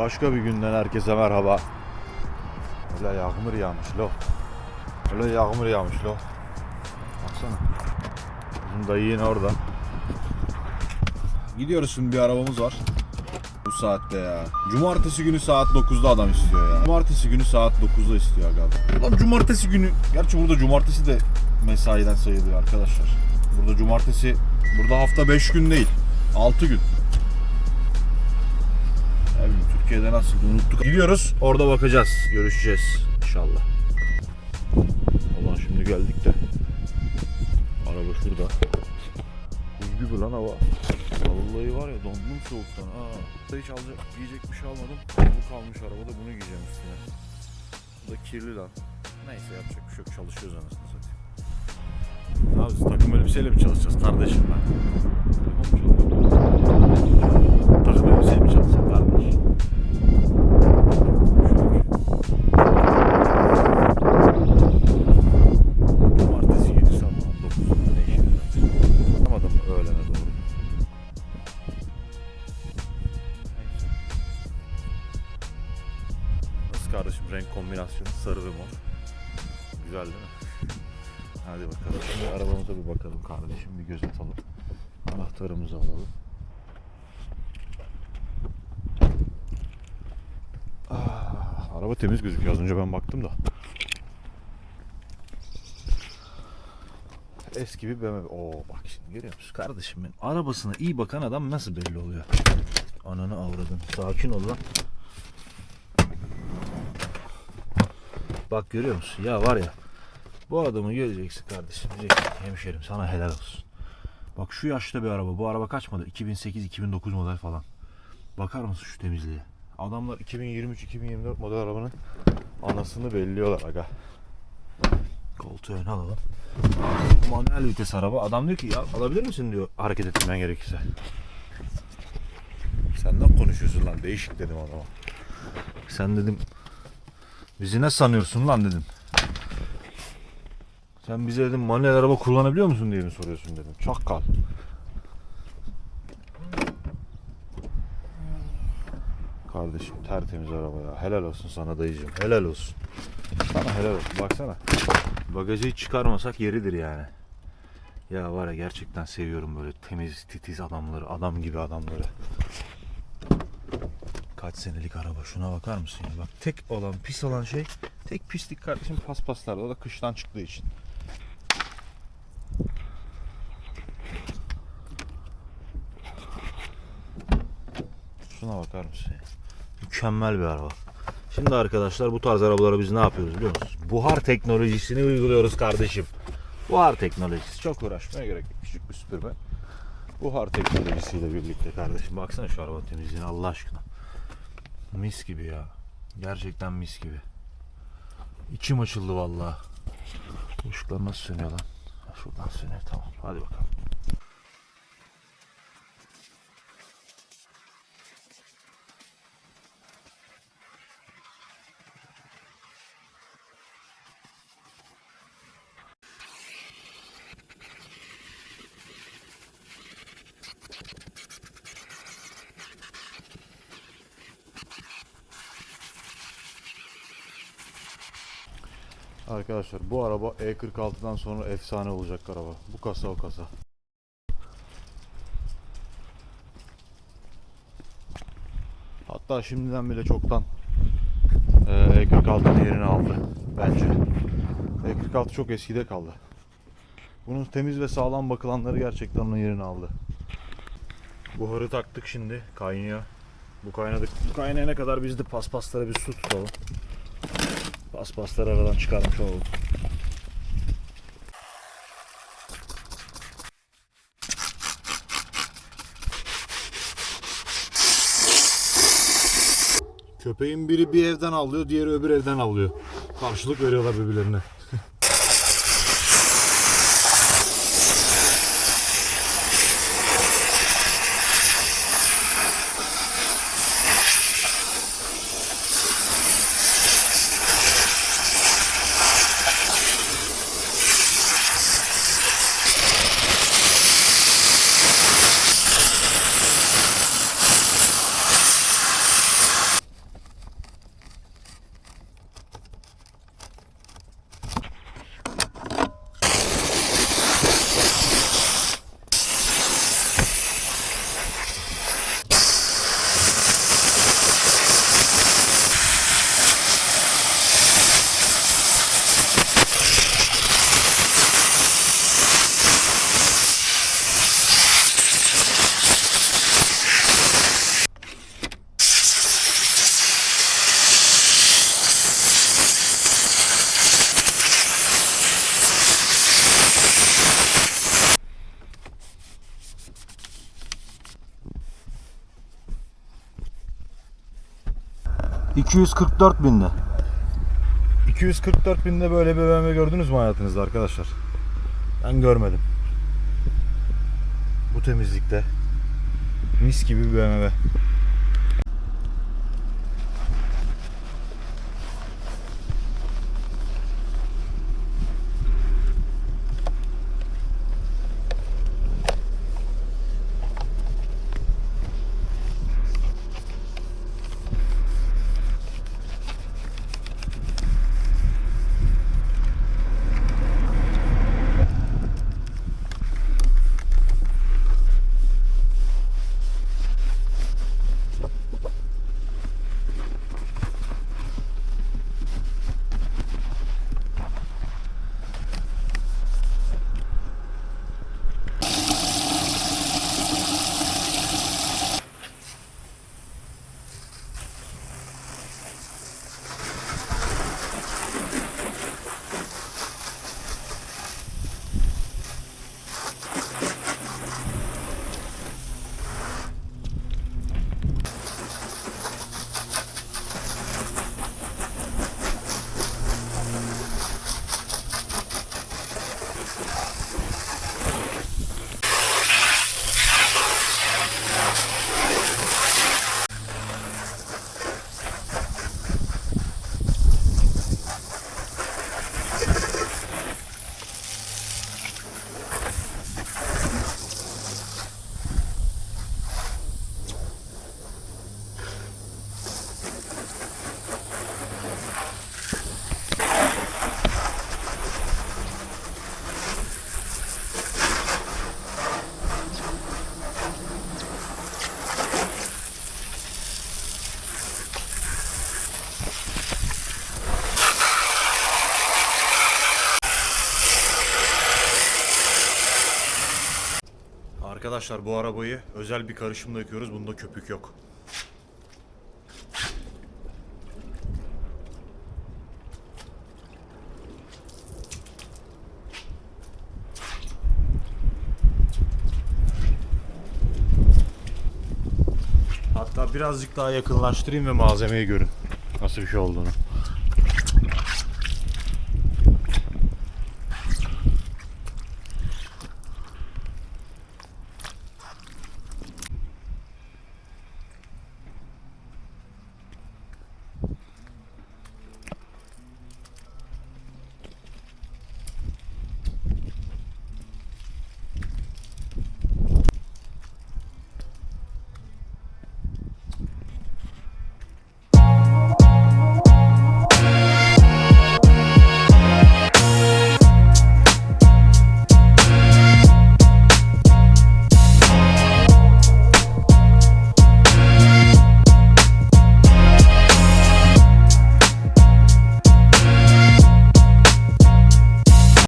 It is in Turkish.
Başka bir günden herkese merhaba. Öyle yağmur yağmış lo. Öyle yağmur yağmış lo. Baksana. Bizim dayı yine orada. Gidiyoruz şimdi bir arabamız var. Bu saatte ya. Cumartesi günü saat 9'da adam istiyor ya. Cumartesi günü saat 9'da istiyor aga. Lan cumartesi günü. Gerçi burada cumartesi de mesaiden sayılıyor arkadaşlar. Burada cumartesi, burada hafta 5 gün değil. 6 gün. Türkiye'de nasıl unuttuk. Gidiyoruz orada bakacağız. Görüşeceğiz inşallah. Ulan şimdi geldik de. Araba şurada. Buz gibi lan hava. Vallahi var ya dondum soğuktan ha. Hiç alacak, giyecek bir şey almadım. Bu kalmış arabada bunu giyeceğim üstüne. Bu da kirli lan. Neyse yapacak bir şey yok. Çalışıyoruz anasını satayım. Yapacağız? Takım elbiseyle mi çalışacağız kardeşim ben? Takım mı çalışacağız? Takım elbiseyle mi çalışacağız kardeş? Cumartesi günü sabah 9'da ne var? Anlamadım öğlene doğru. Nasıl kardeşim renk kombinasyonu sarı ve mor. Güzel değil mi? Hadi bakalım. Şimdi arabamıza bir bakalım kardeşim. Bir göz atalım. Anahtarımızı alalım. Araba temiz gözüküyor. Az önce ben baktım da. Eski bir BMW. Oo bak şimdi görüyor musun kardeşim benim. Arabasına iyi bakan adam nasıl belli oluyor? Ananı avradın. Sakin ol lan. Bak görüyor musun? Ya var ya. Bu adamı göreceksin kardeşim. Diyeceksin hemşerim sana helal olsun. Bak şu yaşta bir araba. Bu araba kaç model? 2008-2009 model falan. Bakar mısın şu temizliğe? Adamlar 2023-2024 model arabanın anasını belliyorlar aga. Koltuğu öne alalım. Manuel vites araba. Adam diyor ki ya alabilir misin diyor hareket etmen gerekirse. Senden konuşuyorsun lan değişik dedim adama. Sen dedim bizi ne sanıyorsun lan dedim. Sen bize dedim manuel araba kullanabiliyor musun diye mi soruyorsun dedim. Çakkal. Kardeşim tertemiz araba ya. Helal olsun sana dayıcığım. Helal olsun. Sana helal olsun. Baksana. Bagajı hiç çıkarmasak yeridir yani. Ya var ya gerçekten seviyorum böyle temiz titiz adamları. Adam gibi adamları. Kaç senelik araba şuna bakar mısın ya? Bak tek olan pis olan şey tek pislik kardeşim paspaslarda o da kıştan çıktığı için. Şuna bakar mısın? Mükemmel bir araba. Şimdi arkadaşlar bu tarz arabalara biz ne yapıyoruz biliyor musunuz? Buhar teknolojisini uyguluyoruz kardeşim. Buhar teknolojisi. Çok uğraşmaya gerek yok. Küçük bir süpürme. Buhar teknolojisiyle birlikte kardeşim. Baksana şu araba temizliğine Allah aşkına. Mis gibi ya. Gerçekten mis gibi. İçim açıldı vallahi. Işıklar nasıl sönüyor lan? Şuradan sönüyor tamam. Hadi bakalım. Arkadaşlar bu araba E46'dan sonra efsane olacak araba. Bu kasa o kasa. Hatta şimdiden bile çoktan e, E46'nın yerini aldı bence. E46 çok eskide kaldı. Bunun temiz ve sağlam bakılanları gerçekten onun yerini aldı. Buharı taktık şimdi kaynıyor. Bu kaynadık. Bu kaynayana kadar biz de paspaslara bir su tutalım. Paspasları aradan çıkarmış olduk. Köpeğin biri bir evden avlıyor, diğeri öbür evden avlıyor. Karşılık veriyorlar birbirlerine. 244 binde. 244 binde böyle bir BMW gördünüz mü hayatınızda arkadaşlar? Ben görmedim. Bu temizlikte mis gibi bir BMW. Arkadaşlar bu arabayı özel bir karışımla yıkıyoruz. Bunda köpük yok. Hatta birazcık daha yakınlaştırayım ve malzemeyi görün. Nasıl bir şey olduğunu.